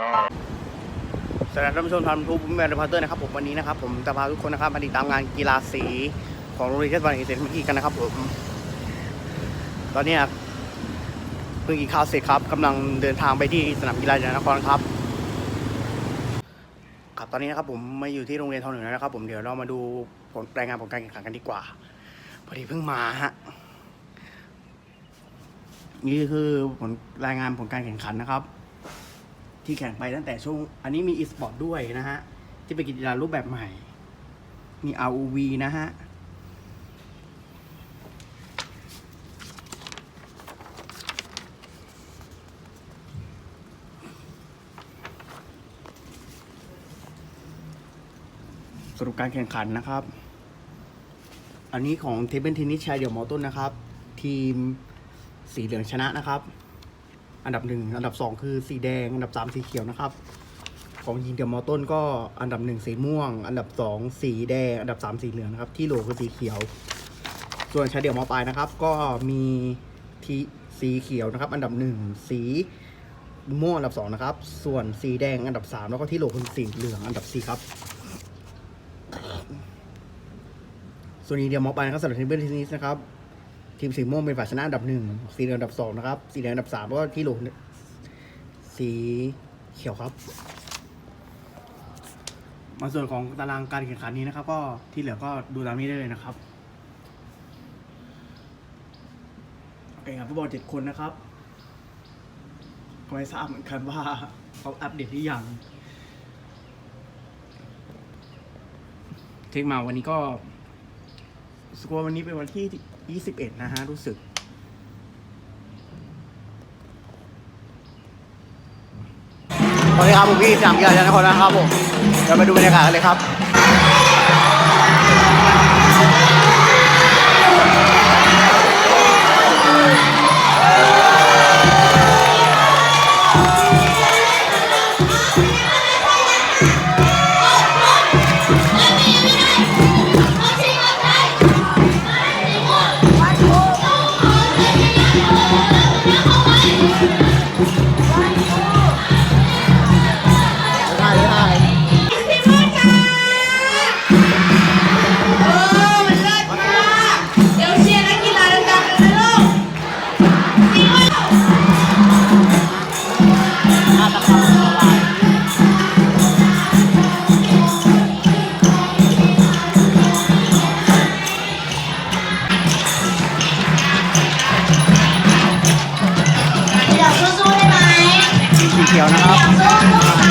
สวัสดีท่านผู้ชมทางทูบแมนพาร์เตอร์นะครับผมวันนี้นะครับผมจะพาทุกคนนะครับมาติดตามงานกีฬาสีของโรงเรียนเทศบาลเอเซนเมื่อกี้กันนะครับผมตอนนี้เพิ่งกินข้าวเสร็จครับกำลังเดินทางไปที่สนามกีฬาจังหวัดนครครับครับตอนนี้นะครับผมมาอยู่ที่โรงเรียนทองหนึ่งแล้วนะครับ ผมเดี๋ยวเรามาดูผลรายงานผลการแข่งขันกันดีกว่าพอดีเพิ่งมาฮะนี่คือผลรายงานผลการแข่งขันนะครับ ที่แข่งไปตั้งแต่ช่วง อันนี้มี e-sport ด้วยนะฮะ ที่เป็นกีฬารูปแบบใหม่ มี ROV นะฮะ สรุปการแข่งขันนะครับ อันนี้ของเทเบิลเทนนิสชายเดี่ยวมอต้นนะครับ ทีมสีเหลืองชนะนะครับ อันดับหนึ่งอันดับสองคือสีแดง อันดับสามสีเขียวนะครับ ของยิงเดียมอต้นก็อันดับหนึ่งสีม่วง อันดับสองสีแดง อันดับสามสีเหลืองนะครับ ที่โหลคือสีเขียว ส่วนชาเดี่ยวมอปลายนะครับ ก็มีทีสีเขียวนะครับ อันดับหนึ่งสีม่วงอันดับสองนะครับ ส่วนสีแดงอันดับสามแล้วก็ที่โหลคือสีเหลืองอันดับสี่ครับส่วนอีเดียมอปลายนะครับสำหรับทีมเบิลเทนนิสนะครับ ทีมสีม่วงเป็นฝ่ายชนะอันดับหนึ่งสีเหลืองอันดับสองนะครับ สีแดงอันดับสามแล้วก็ที่โหลสีเขียวครับ มาส่วนของตารางการแข่งขันนี้นะครับ ก็ที่เหลือก็ดูตามนี้ได้เลยนะครับแข่งขันฟุตบอลเจ็ดคนนะครับก็ไม่ทราบเหมือนกันว่าเขาอัปเดตหรือยังเทคมาวันนี้ก็ สกอร์วันนี้เป็นวันที่ 21 นะฮะ รู้สึก สวัสดีครับผมพี่สามเกีฬาจันทร์นครนะครับผม เดี๋ยวไปดูบรรยากาศกันเลยครับ ขียวนะครับ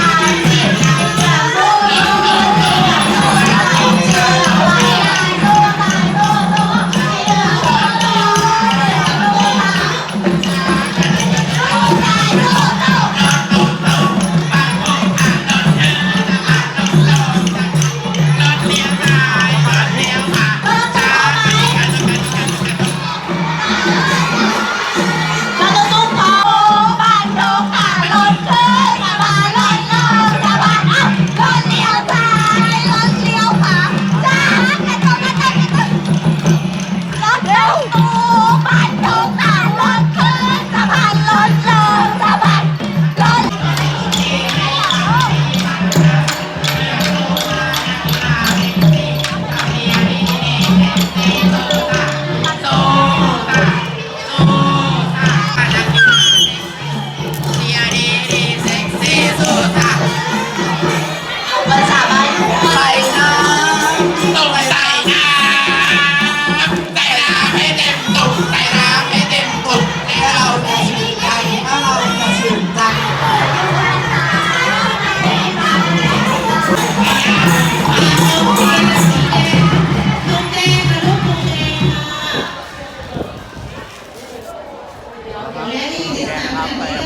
นะครับ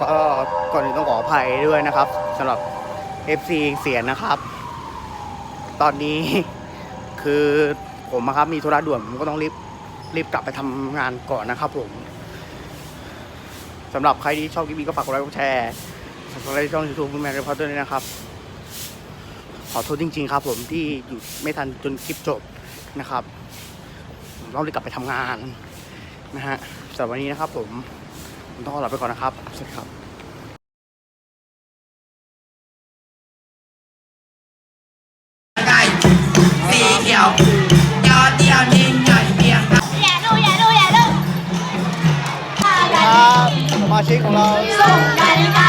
ก็ก่อนอื่นต้องขออภัยด้วยนะครับสำหรับ FC เสียนะครับ ตอนนี้คือผมอะครับมีธุระด่วนผมก็ต้องรีบรีบกลับไปทำงานก่อนนะครับผมสำหรับใครที่ชอบคลิปนี้ก็ฝากกดไลค์กดแชร์สำหรับใครที่ช่องยูทูบคุณแมนเรพอร์ตด้วยนะครับ ขอโทษจริง ๆ ครับ ผมที่อยู่ไม่ทันจนคลิปจบนะครับผมต้องรีบกลับไปทำงานนะฮะสำหรับวันนี้นะครับผม ผมต้องขอลาไปก่อนนะครับ สวัสดีครับไก่สีเขียวยอดเดียวนิ่งใหญ่เพียงอย่าดูอย่าดูอย่าดูครับสมาชิกของเรา ส่งนาฬิกา